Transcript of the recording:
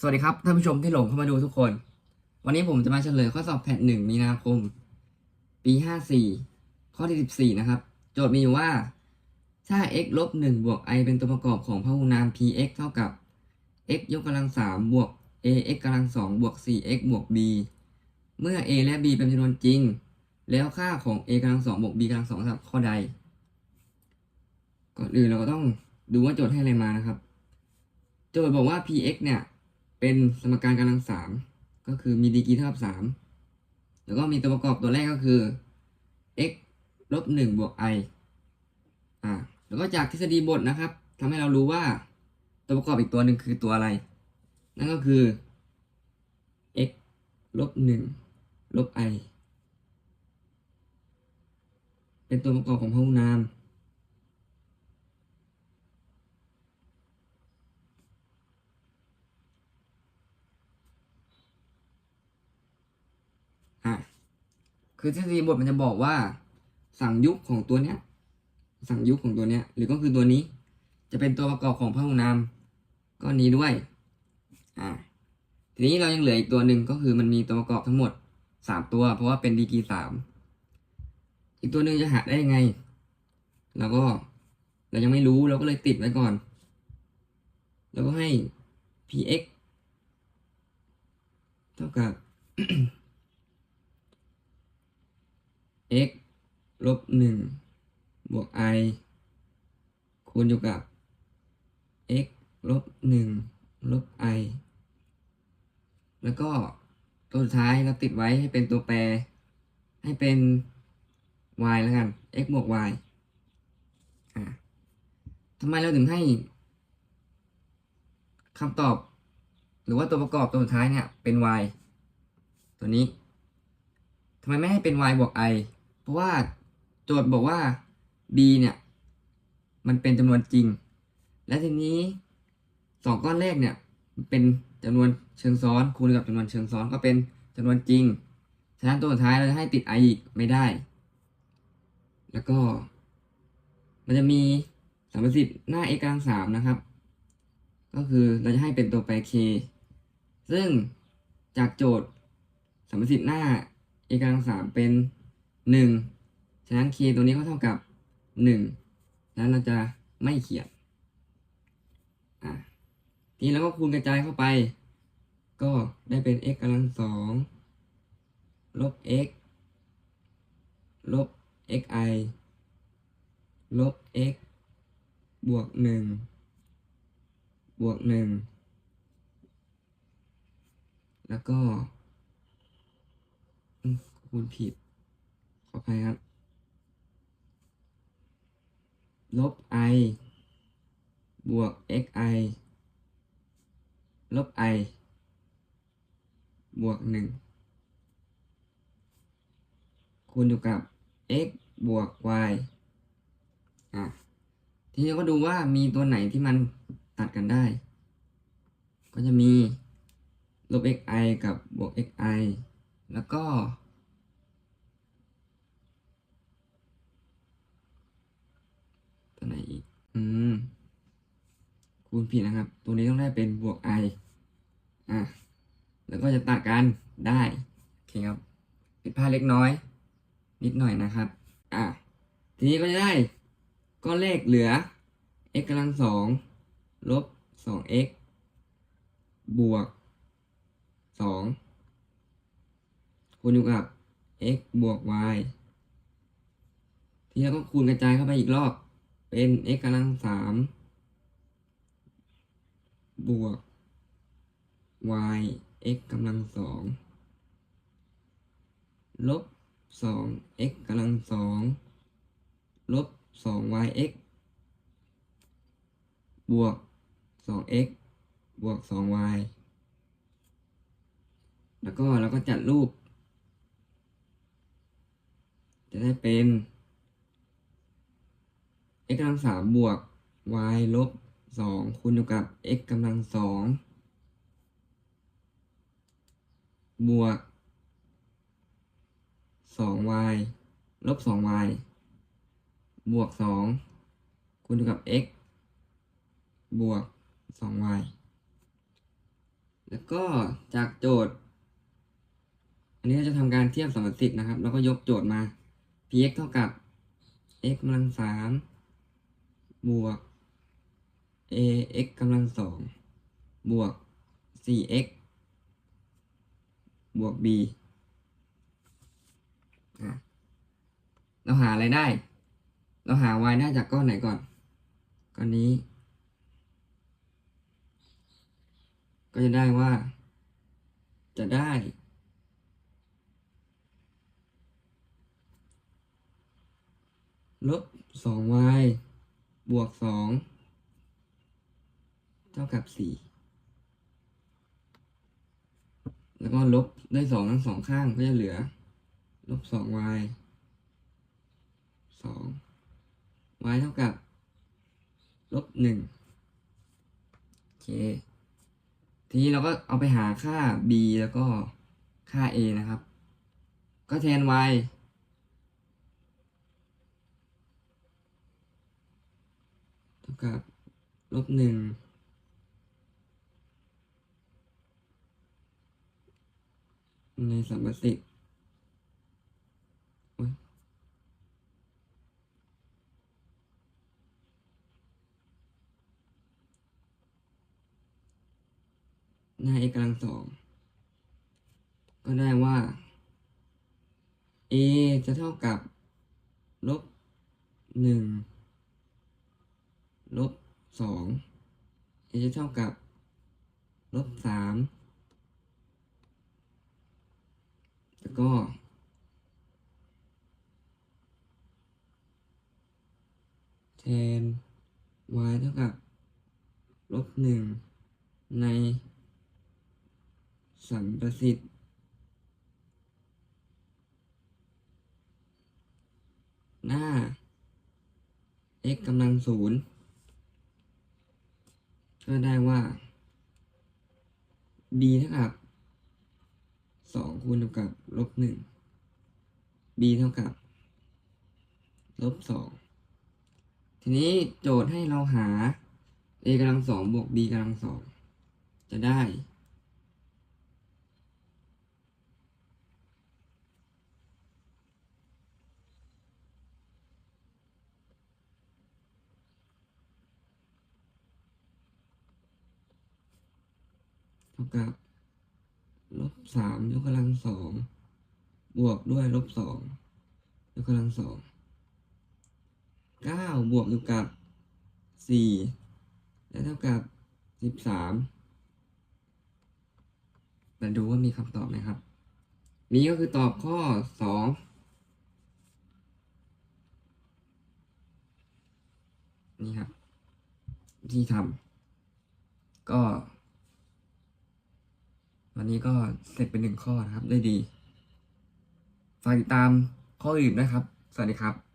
สวัสดีครับท่านผู้ชมที่หลงเข้ามาดูทุกคน วันนี้ผมจะมาเฉลยข้อสอบแพทหนึ่งมีนาคม ปีห้าสี่ข้อที่สิบสี่นะครับ โจทย์มีอยู่ว่า ถ้า x ลบหนึ่งบวก i เป็นตัวประกอบของพหุนาม px เท่ากับ x ยกกำลังสามบวก ax กำลังสองบวก 4x บวก b เมื่อ a และ b เป็นจำนวนจริง แล้วค่าของ a กำลังสองบวก b กำลังสองเท่ากับข้อใด ก่อนอื่นเราก็ต้องดูว่าโจทย์ให้อะไรมานะครับ โจทย์บอกว่า px เนี่ย เป็นสมการกำลังสามก็คือมีดีกรีเท่ากับสามแล้วก็มีตัวประกอบตัวแรกก็คือ x ลบหนึ่งบวก i อ่าแล้วก็จากทฤษฎีบทนะครับทำให้เรารู้ว่าตัวประกอบอีกตัวหนึ่งคือตัวอะไร นั่นก็คือ x ลบหนึ่งลบ i เป็นตัวประกอบของพหุนาม อะคือทฤษฎีบทมันจะบอกว่า สั่งยุคของตัวเนี้ย สั่งยุคของตัวเนี้ย หรือก็คือตัวนี้ จะเป็นตัวประกอบของพหุนามก้อนนี้ด้วย อ่า ทีนี้เรายังเหลืออีกตัวหนึ่งก็คือมันมีตัวประกอบทั้งหมดสามตัว เพราะว่าเป็นดีกรีสามอีกตัวหนึ่งจะหาได้ยังไงเราก็เรายังไม่รู้เราก็เลยติดไว้ก่อน แล้วก็ให้ px เท่ากับ x ลบหนึ่งบวก i คูณอยู่กับ x ลบหนึ่งลบ i แล้วก็ตัวสุดท้ายเราติดไว้ให้เป็นตัวแปร ให้เป็น y แล้วกัน x บวก y อ่าทำไมเราถึงให้คำตอบ หรือว่าตัวประกอบตัวสุดท้ายเนี่ยเป็น y ตัวนี้ทำไมไม่ให้เป็น y บวก i เพราะว่าโจทย์บอกว่า b เนี่ย มันเป็นจำนวนจริง และทีนี้สองก้อนแรกเนี่ยเป็นจำนวนเชิงซ้อนคูณกับจำนวนเชิงซ้อนก็เป็นจำนวนจริงฉะนั้นตัวสุดท้ายเราจะให้ติด i อีกไม่ได้ แล้วก็ มันจะมีสมมติสิทธิ์หน้า x กำลังสามนะครับ ก็คือเราจะให้เป็นตัวแปร k ซึ่งจากโจทย์สมมติสิทธิ์หน้า x กำลังสามเป็น หนึ่งฉะนั้น k ตัวนี้ก็เท่ากับหนึ่งนั้นเราจะไม่เขียนอะทีนี้เราก็คูณกระจายเข้าไป ก็ได้เป็น x กำลังสองลบ x ลบ xi ลบ x บวกหนึ่งบวกหนึ่งแล้วก็คูณผิด ออภัยครับ ลบ i บวก xi ลบ i บวกหนึ่งคูณอยู่กับ x บวก y อะ ทีนี้ก็ดูว่ามีตัวไหนที่มันตัดกันได้ ก็จะมีลบ xi กับบวก xi แล้วก็ ตัวไหนอีก อืม คูณผิดนะครับ ตัวนี้ต้องได้เป็นบวก i อะแล้วก็จะตัดกันได้โอเคครับผิดพลาดเล็กน้อย นิดหน่อยนะครับ อะทีนี้ก็จะได้ก้อนเลขเหลือ x กำลังสองลบสอง x บวกสองคูณอยู่กับ x บวก y ทีนี้ก็คูณกระจายเข้าไปอีกรอบ เป็น x กำลังสาม บวก y x กำลังสองลบสอง x กำลังสองลบสอง y x บวกสอง x บวกสอง y แล้วก็เราก็จัดรูป จะได้เป็น x กำลังสามบวก y ลบ สองคูณอยู่กับ x กำลังสองบวกสอง y ลบสอง y บวกสองคูณอยู่กับ x บวกสอง y แล้วก็จากโจทย์ อันนี้เราจะทำการเทียบสมสิทธิ์นะครับ แล้วก็ยกโจทย์มา px เท่ากับ x กำลังสามบวก ax กำลังสองบวก 4x บวก b เราหาอะไรได้ เราหา y ได้จากก้อนไหนก่อน ก้อนนี้ ก็จะได้ว่า จะได้ ลบสอง y บวกสอง เท่ากับสี่แล้วก็ลบได้สองทั้งสองข้างก็จะเหลือ ลบสอง y สอง y เท่ากับ ลบหนึ่งโอเค ทีนี้เราก็เอาไปหาค่า b แล้วก็ค่า a นะครับ ก็แทน y เท่ากับ ลบหนึ่ง ในสัมประสิทธิ์โอ๊ยหน้า x กำลังสองก็ได้ว่า a จะเท่ากับลบหนึ่งลบสอง a จะเท่ากับลบสาม แล้วก็ แทน y เท่ากับลบหนึ่งในสัมประสิทธิ์หน้า x กำลังศูนย์ก็ได้ว่า b เท่ากับ สองคูณเท่ากับลบหนึ่ง b เท่ากับลบสองทีนี้โจทย์ให้เราหา a กำลังสองบวก b กำลังสองจะได้ เท่ากับ บสามยกกำลังสองบวกด้วยลบสองยกกำลังสองเก้าบวกอยู่กับสี่และเท่ากับสิบสามมาดูว่ามีคำตอบไหมครับมีก็คือตอบข้อสองนี่ครับ ที่ทำก็ วันนี้ก็เสร็จเป็นหนึ่งข้อนะครับได้ดี ฝากติดตามข้ออื่นนะครับ สวัสดีครับ